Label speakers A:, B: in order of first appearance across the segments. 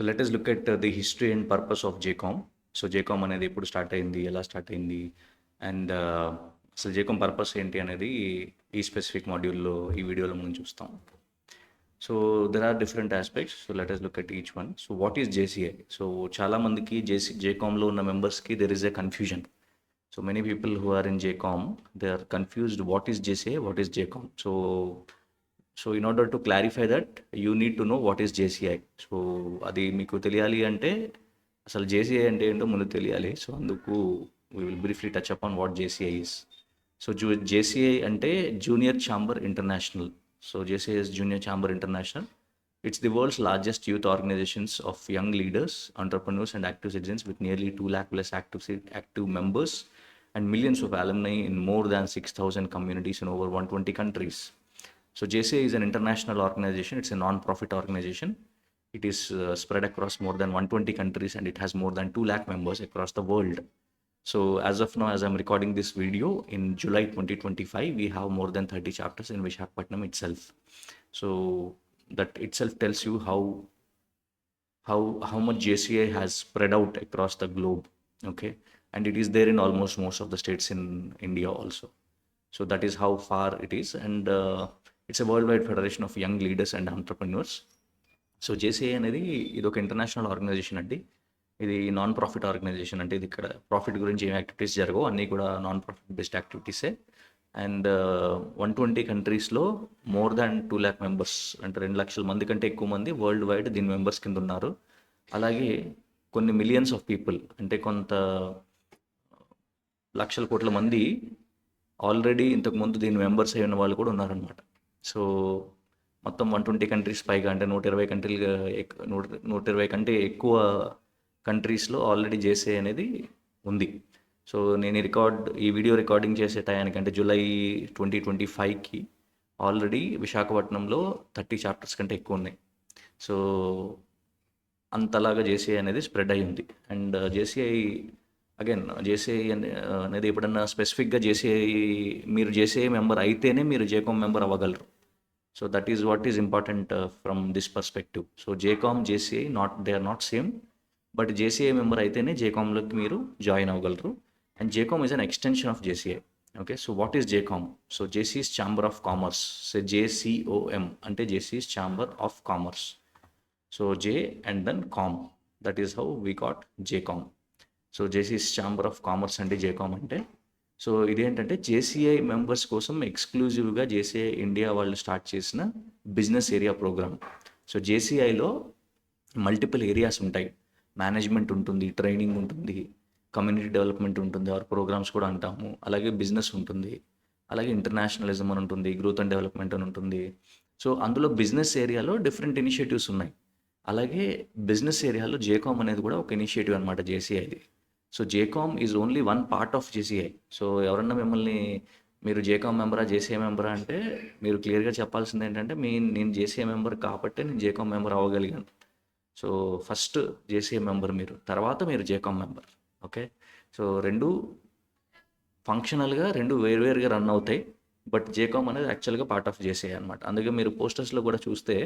A: So let us look at the history and purpose of JCOM so JCOM అనేది ఎప్పుడు start అయింది ఎలా start అయింది అండ్ అసలు జేకామ్ పర్పస్ ఏంటి అనేది ఈ స్పెసిఫిక్ మాడ్యూల్లో ఈ వీడియోలో మనం చూస్తాం. So there are different aspects so let us look at each one so what is JCI so చాలామందికి జేసీ జేకామ్లో ఉన్న మెంబర్స్కి there is a confusion so many people who are in JCOM they are confused what is JCI what is JCOM so so in order to clarify that you need to know what is JCI so అది మీకు తెలియాలి అంటే అసలు JCI అంటే ఏంటో ముందు తెలియాలి. So అందుకు we will briefly touch up on what JCI is so J JCI అంటే junior chamber international so JCI is junior chamber international it's the world's largest youth organisations of young leaders entrepreneurs and active citizens with nearly 2 lakh plus active, ci- active members and millions of alumni in more than 6,000 communities in over 120 countries. So JCI is an international organization. It's a non-profit organization. It is uh, spread across more than 120 countries and it has more than 2 lakh members across the world. So as of now, as I'm recording this video in July 2025, we have more than 30 chapters in Vishakhapatnam itself. So that itself tells you how how how much JCI has spread out across the globe. Okay, and it is there in almost most of the states in India also. So that is how far it is, and uh, it's a worldwide federation of young leaders and entrepreneurs so JCI అనేది ఇది ఒక international organization అండి. ఇది non profit organization అంటే ఇది ఇక్కడ profit గురించి ఏం యాక్టివిటీస్ జరగవు. అన్నీ కూడా నాన్ ప్రాఫిట్ బేస్డ్ యాక్టివిటీసే అండ్ వన్ ట్వంటీ కంట్రీస్లో more than two lakh members అంటే రెండు లక్షల మంది కంటే ఎక్కువ మంది వరల్డ్ వైడ్ దీని మెంబర్స్ కింద ఉన్నారు. అలాగే కొన్ని మిలియన్స్ ఆఫ్ పీపుల్ అంటే కొంత లక్షల కోట్ల మంది ఆల్రెడీ ఇంతకుముందు దీని మెంబర్స్ అయిన వాళ్ళు కూడా ఉన్నారనమాట సో మొత్తం వన్ ట్వంటీ కంట్రీస్ పైగా అంటే నూట ఇరవై కంట్రీలు నూట నూట ఇరవై కంటే ఎక్కువ కంట్రీస్లో ఆల్రెడీ జేసే అనేది ఉంది. సో నేను రికార్డ్ ఈ వీడియో రికార్డింగ్ చేసే టయానికి అంటే జూలై ట్వంటీ ట్వంటీ ఫైవ్కి ఆల్రెడీ విశాఖపట్నంలో థర్టీ చాప్టర్స్ కంటే ఎక్కువ ఉన్నాయి. సో అంతలాగా జేసీఐ అనేది స్ప్రెడ్ అయి ఉంది. అండ్ జేసీఐ అగైన్ జేసీఐ అనేది ఎప్పుడన్నా స్పెసిఫిక్గా జేసీఐ మీరు జేసీఐ మెంబర్ అయితేనే మీరు జేకోమ్ మెంబర్ అవ్వగలరు. So that is what is important from this perspective so JCOM JCI not they are not same but JCI member అయితేనే జేకామ్లోకి మీరు జాయిన్ అవ్వగలరు. And JCOM is an extension of JCI okay so what is JCOM so Jaycees chamber of commerce so JCOM అంటే Jaycees chamber of commerce so J and then com that is how we got JCOM so Jaycees chamber of commerce అంటే JCOM అంటే so ఇదేంటంటే JCI members కోసం ఎక్స్క్లూజివ్గా JCI India వాళ్ళు start చేసిన business area programme. So జేసీఐలో multiple areas ఉంటాయి. Management ఉంటుంది ట్రైనింగ్ ఉంటుంది కమ్యూనిటీ డెవలప్మెంట్ ఉంటుంది ఆర్ ప్రోగ్రామ్స్ కూడా అంటాము. అలాగే బిజినెస్ ఉంటుంది అలాగే ఇంటర్నేషనలిజం అని ఉంటుంది గ్రోత్ అండ్ డెవలప్మెంట్ అని ఉంటుంది. సో అందులో బిజినెస్ ఏరియాలో డిఫరెంట్ ఇనిషియేటివ్స్ ఉన్నాయి. అలాగే బిజినెస్ ఏరియాలో జేకామ్ అనేది కూడా ఒక ఇనిషియేటివ్ అనమాట జేసీఐది. So JCOM is only one part of JCI so ఎవరన్నా మిమ్మల్ని మీరు జేకామ్ మెంబరా జేసీఐ మెంబరా అంటే మీరు క్లియర్గా చెప్పాల్సింది ఏంటంటే మీ నేను జేసీఐ మెంబర్ కాబట్టి నేను జేకామ్ మెంబర్ అవ్వగలిగాను. సో ఫస్ట్ జేసీఐ మెంబర్ మీరు తర్వాత మీరు జేకామ్ మెంబర్. ఓకే సో రెండు ఫంక్షనల్గా రెండు వేరువేరుగా రన్ అవుతాయి. బట్ జేకామ్ అనేది యాక్చువల్గా పార్ట్ ఆఫ్ జేసీఐ అనమాట అందుకే మీరు పోస్టర్స్లో కూడా చూస్తే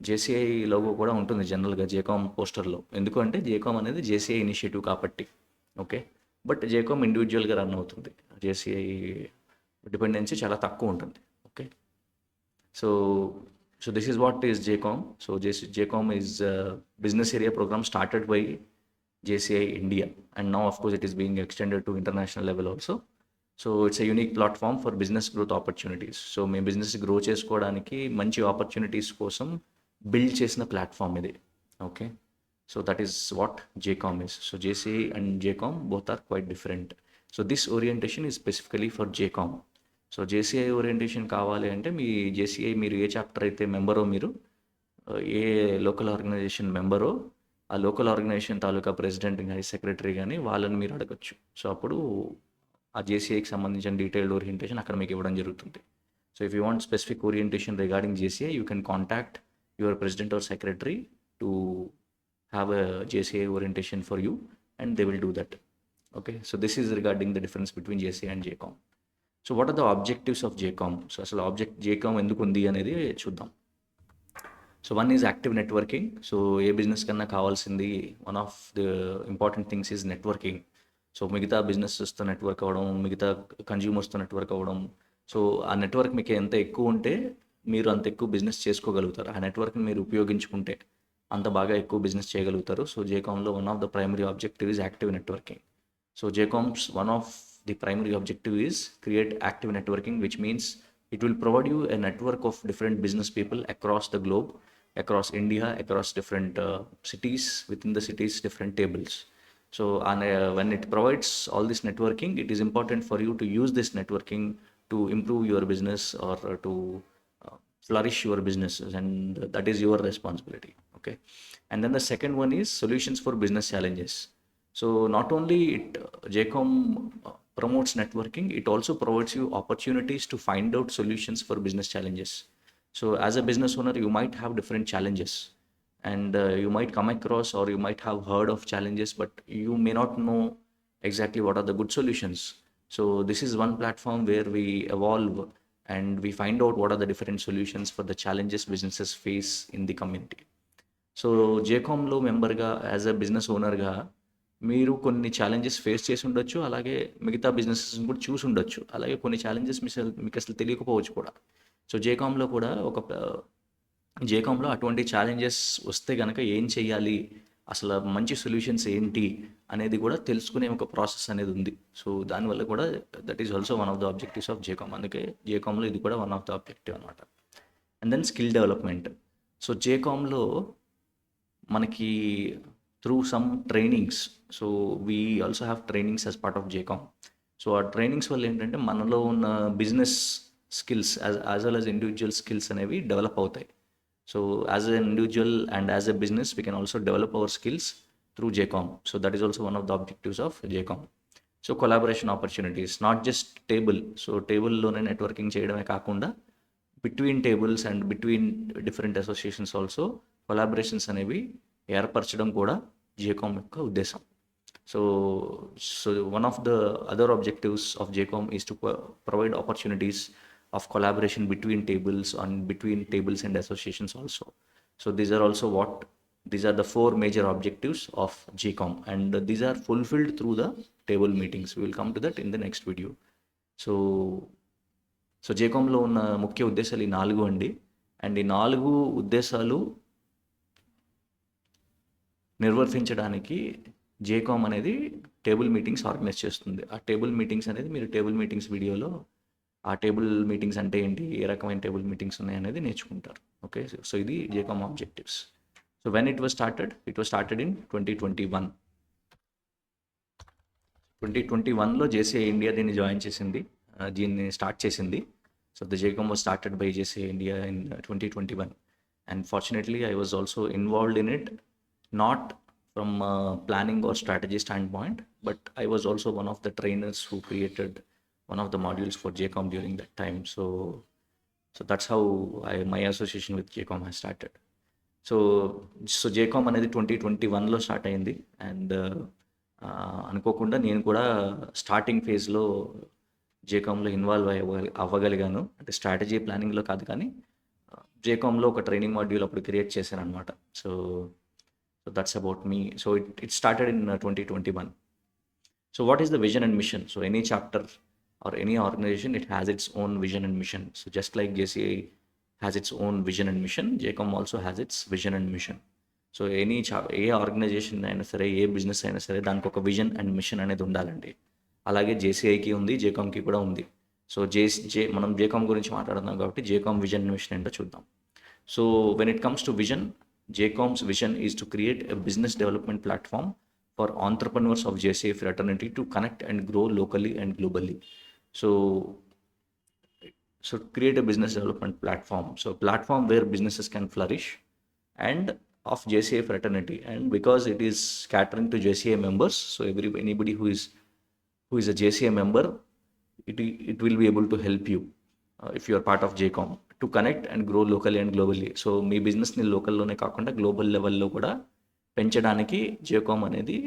A: జేసీఐ లోగో కూడా ఉంటుంది జనరల్గా జేకామ్ పోస్టర్లో ఎందుకంటే జేకామ్ అనేది జేసీఐ ఇనిషియేటివ్ కాబట్టి. ఓకే. బట్ జేకామ్ ఇండివిజువల్గా రన్ అవుతుంది. జేసీఐ డిపెండెన్సీ చాలా తక్కువ ఉంటుంది. Okay. So so this is what is JCOM. So JC JCOM is business area programme started by JCI India. And now of course it is being extended to international level also. So it's a unique platform for business growth opportunities. So me business grow చేసుకోవడానికి మంచి opportunities కోసం build చేసిన platform ఇది. Okay. So that is what JCOM is so JC and JCOM both are quite different so this orientation is specifically for JCOM so JCI orientation కావాలి అంటే మీ JCI మీరు ఏ chapter అయితే మెంబరో మీరు ఏ లోకల్ ఆర్గనైజేషన్ మెంబరో ఆ లోకల్ ఆర్గనైజేషన్ తాలూకా ప్రెసిడెంట్ కానీ సెక్రటరీ కానీ వాళ్ళని మీరు అడగచ్చు. సో అప్పుడు ఆ జేసీఐకి సంబంధించిన డీటెయిల్డ్ ఓరియంటేషన్ అక్కడ మీకు ఇవ్వడం జరుగుతుంది. So if you want specific orientation regarding JCI you can contact your president or secretary to have a JCI orientation for you and they will do that okay so this is regarding the difference between JC and JCOM so what are the objectives of JCOM so అసలు object JCOM ఎందుకు ఉంది అనేది చూద్దాం. So one is active networking so A business కన్నా కావాల్సింది one of the important things is networking so మిగతా బిజినెసెస్తో network అవ్వడం మిగతా కన్జ్యూమర్స్తో నెట్వర్క్ అవ్వడం. సో ఆ నెట్వర్క్ మీకు ఎంత ఎక్కువ ఉంటే మీరు అంత ఎక్కువ బిజినెస్ చేసుకోగలుగుతారు. ఆ నెట్వర్క్ని మీరు ఉపయోగించుకుంటే. అంత బాగా ఎక్కువ బిజినెస్ చేయగలుగుతారు so జేకామ్లో one of the primary objective is active networking so జేకామ్స్ one of the primary objective is create active networking which means it will provide you a network of different business people across the globe across india across different uh, cities within the cities different tables so and, uh, when it provides all this networking it is important for you to use this networking to improve your business or uh, to uh, flourish your businesses and that is your responsibility okay. And then the second one is solutions for business challenges. So not only it uh, jcom uh, promotes networking it also provides you opportunities to find out solutions for business challenges. So as a business owner you might have different challenges. And uh, you might come across or you might have heard of challenges but you may not know exactly what are the good solutions. So this is one platform where we evolve and we find out what are the different solutions for the challenges businesses face in the community so జేకామ్లో మెంబర్గా as a business ఓనర్గా మీరు కొన్ని challenges face చేసి ఉండొచ్చు. అలాగే మిగతా businesses కూడా చూసి ఉండొచ్చు. అలాగే కొన్ని ఛాలెంజెస్ మిస్ మీకు అసలు తెలియకపోవచ్చు కూడా. సో జేకామ్లో కూడా ఒక జేకామ్లో అటువంటి ఛాలెంజెస్ వస్తే కనుక ఏం చేయాలి అసలు మంచి సొల్యూషన్స్ ఏంటి? అనేది కూడా తెలుసుకునే ఒక ప్రాసెస్ అనేది ఉంది. సో దానివల్ల కూడా that is also one of the objectives of JCOM అందుకే జేకామ్లో ఇది కూడా వన్ ఆఫ్ ద ఆబ్జెక్టివ్ అనమాట. And then skill development so జేకామ్లో మనకి through some trainings so we also have trainings as part of JCOM so ఆ trainings వల్ల ఏంటంటే మనలో ఉన్న business skills as as well as individual skills అనేవి develop అవుతాయి. So as an individual and as a business we can also develop our skills through JCOM so that is also one of the objectives of JCOM so collaboration opportunities not just table so టేబుల్లోనే networking చేయడమే కాకుండా between tables and between different associations also collaborations అనేవి ఏర్పరచడం కూడా JCOM యొక్క ఉద్దేశం. So so one of the other objectives of JCOM is to provide opportunities of collaboration between tables and between tables and associations also so these are also what these are the four major objectives of JCOM and these are fulfilled through the table meetings will come to that in the next video so so జేకామ్లో ఉన్న ముఖ్య ఉద్దేశాలు ఈ నాలుగు అండి. And ఈ నాలుగు ఉద్దేశాలు నిర్వర్తించడానికి జేకామ్ అనేది టేబుల్ మీటింగ్స్ ఆర్గనైజ్ చేస్తుంది. ఆ టేబుల్ మీటింగ్స్ అనేది మీరు టేబుల్ మీటింగ్స్ వీడియోలో ఆ టేబుల్ మీటింగ్స్ అంటే ఏంటి ఏ రకమైన టేబుల్ మీటింగ్స్ ఉన్నాయి అనేది నేర్చుకుంటారు. ఓకే సో ఇది JCOM objectives so when it was started it was started in twenty twenty one twenty twenty వన్లో జేసీఐ ఇండియా దీన్ని జాయిన్ చేసింది. దీన్ని స్టార్ట్ చేసింది. So the JCOM was started by JCI India in twenty twenty one and fortunately I was also involved in it not from planning or strategy standpoint but I was also one of the trainers who created one of the modules for JCOM during that time. So, so that's how I, my association with JCOM has started. So so JCOM అనేది twenty twenty వన్లో start అయింది and uh, uh, అనుకోకుండా నేను కూడా starting ఫేజ్లో జేకామ్లో involve అయ్య అవ్వగలిగాను అంటే strategy ప్లానింగ్లో కాదు కానీ uh, జేకామ్లో ఒక ట్రైనింగ్ మాడ్యూల్ అప్పుడు క్రియేట్ చేశాను అనమాట so so that's about me so it it started in twenty twenty one So, what is the vision and mission? So, any chapter or any organization, it has its own vision and mission. So, just like JCI has its own vision and mission, JCOM also has its vision and mission. So any చా a organization అయినా సరే ఏ business అయినా సరే దానికి ఒక vision and mission అనేది ఉండాలండి అలాగే జేసీఐకి ఉంది జేకామ్కి కూడా ఉంది సో జే జే మనం జేకామ్ గురించి మాట్లాడుతున్నాం కాబట్టి జేకామ్ విజన్ మిషన్ ఏంటో చూద్దాం so when it comes to vision JCOM's vision is to create a business development platform for entrepreneurs of JCA fraternity to connect and grow locally and globally. So, so create a business development platform. So, platform where businesses can flourish and of JCA fraternity. And because it is catering to JCA members, so every anybody who is who is a JCA member, it, it will be able to help you uh, if you are part of JCOM. To connect and grow local and globally so మీ బిజినెస్ని లోకల్లోనే కాకుండా global లెవెల్లో కూడా పెంచడానికి JCOM అనేది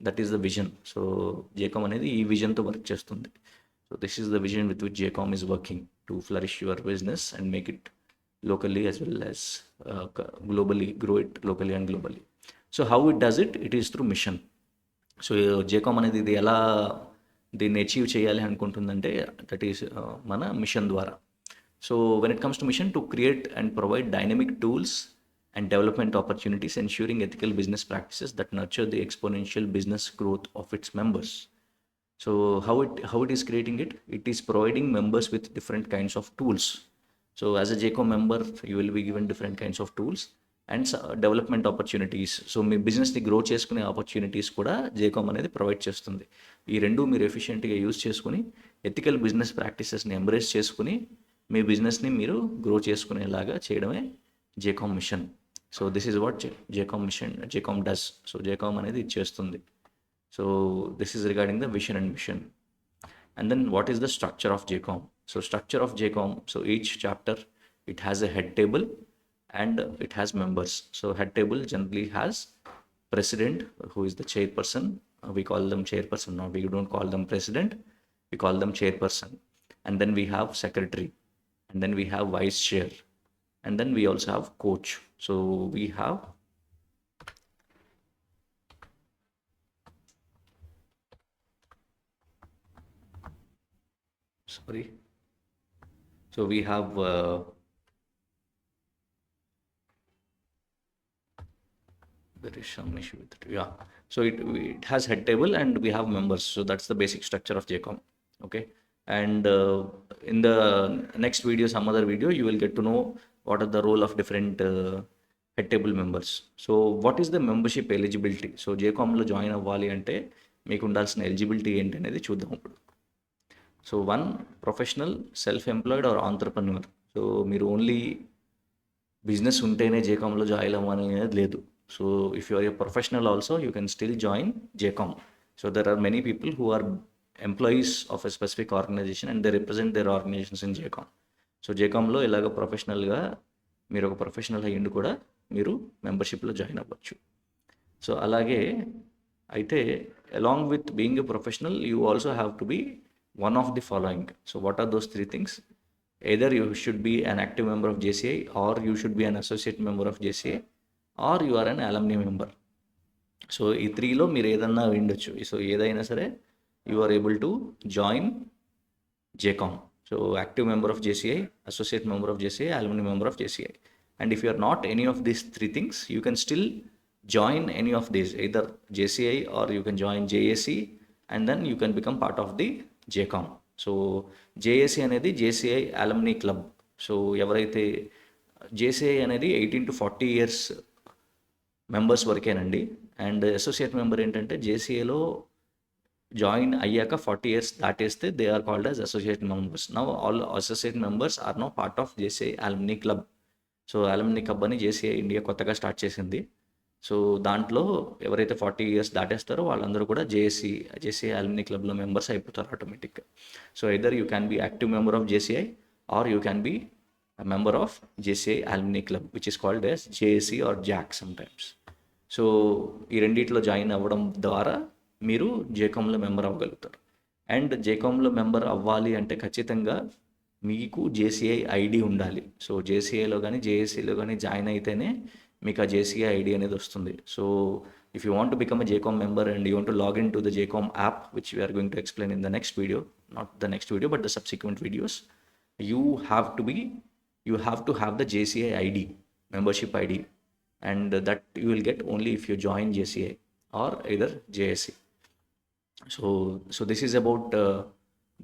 A: that is the vision so JCOM అనేది ఈ విజన్తో వర్క్ చేస్తుంది so this is the vision with which JCOM is working to flourish your business and make it locally as well as uh, grow globally, grow it locally and globally. So how it does it? It is through mission. So JCOM అనేది ఇది ఎలా దీన్ని achieve చేయాలి అనుకుంటుందంటే that is uh, మన machine ద్వారా so when it comes to mission to create and provide dynamic tools and development opportunities ensuring ethical business practices that nurture the exponential business growth of its members so how it how it is creating it? It is providing members with different kinds of tools. So as a JCO member, you will be given different kinds of tools and development opportunities so మీ బిజినెస్ని grow చేసుకునే opportunities కూడా జేకామ్ అనేది provide చేస్తుంది ఈ రెండు మీరు ఎఫిషియెంట్గా use చేసుకుని ఎథికల్ బిజినెస్ ప్రాక్టీసెస్ని ఎంబ్రేస్ చేసుకుని మీ బిజినెస్ని మీరు గ్రో చేసుకునేలాగా చేయడమే JCOM mission so this is what JCOM mission JCOM does so JCOM అనేది ఇది చేస్తుంది so this is regarding the vision and mission and then what is the structure of JCOM so structure of JCOM so each chapter it has a head table and it has members so head table generally has president who is the chairperson we call them chairperson we don't call them president we call them chairperson and then we have secretary And then we have vice chair. And then we also have coach. So we have sorry. So we have uh, there is some issue with it. Yeah. So it, it has head table and we have members. So that's the basic structure of jcom okay and uh, in the next video some other video you will get to know what are the role of different uh, head table members. సో what is the membership eligibility? Join అవ్వాలి అంటే మీకు ఉండాల్సిన eligibility ఏంటి అనేది చూద్దాం ఇప్పుడు. So one professional self employed or entrepreneur so మీరు ఓన్లీ బిజినెస్ ఉంటేనే జేకామ్లో జాయిన్ అవ్వాలి అనేది లేదు. So if you are a professional also you can still join JCOM so there are many people who are employees of a specific organization and they represent their organizations in JCOM so జేకామ్లో ఇలాగ ప్రొఫెషనల్గా మీరు ఒక professional అయ్యిండి కూడా మీరు మెంబర్షిప్లో join అవ్వచ్చు. So అలాగే అయితే along with being a professional you also have to be one of the following so what are those three things either you should be an active member of JCI or you should be an associate member of JCI or you are an alumni member so ఈ త్రీలో మీరు ఏదన్నా విండొచ్చు so ఏదైనా సరే you are able to join JCOM so active member of JCI associate member of JCI alumni member of JCI and if you are not any of these three things you can still join any of these either JCI or you can join JAC and then you can become part of the JCOM so JAC అనేది JCI alumni club so ఎవరైతే JCI అనేది eighteen to forty years members వరకేనండి. And associate member ఏంటంటే జేసీఏలో join అయ్యాక forty years దాటేస్తే they are called as associate members. Now all associate members are no part of JCI alumni club. So alumni club అని JCI India కొత్తగా start చేసింది. So దాంట్లో ఎవరైతే forty years దాటేస్తారో వాళ్ళందరూ కూడా జేఏసీ జేసీఐ అల్యూమినీ క్లబ్లో members అయిపోతారు ఆటోమేటిక్గా so either you can be active member of JCI or you can be member of JCI alumni club which is called as JAC or JAC sometimes so ఈ రెండిట్లో join అవ్వడం ద్వారా మీరు జేకామ్లో member అవ్వగలుగుతారు. అండ్ జేకామ్లో మెంబర్ అవ్వాలి అంటే ఖచ్చితంగా మీకు జేసీఐ ఐడి ఉండాలి. సో జేసీఐలో కానీ జేఏసీలో కానీ జాయిన్ అయితేనే మీకు ఆ జేసీఐ ఐడి అనేది వస్తుంది. So if you want become a JCOM member and you want to log to the JCOM app which we're going to explain in the next video not the next video but the subsequent videos you have to be you have to have the JCI ID membership ID and that you will get only if you join JCI or either JAC So, so this is about uh,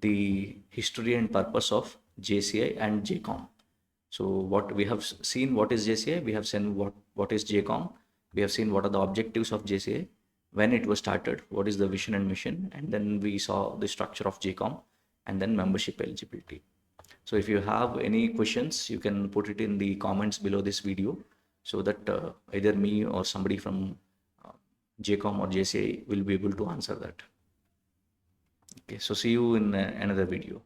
A: the history and purpose of JCI and JCOM. So, what we have seen, what is JCI? We have seen what what is JCOM. We have seen what are the objectives of JCI, when it was started, what is the vision and mission, and then we saw the structure of JCOM, and then membership eligibility. So if you have any questions, you can put it in the comments below this video so that uh, either me or somebody from uh, JCOM or JCI will be able to answer that. Okay, so see you in uh, another video.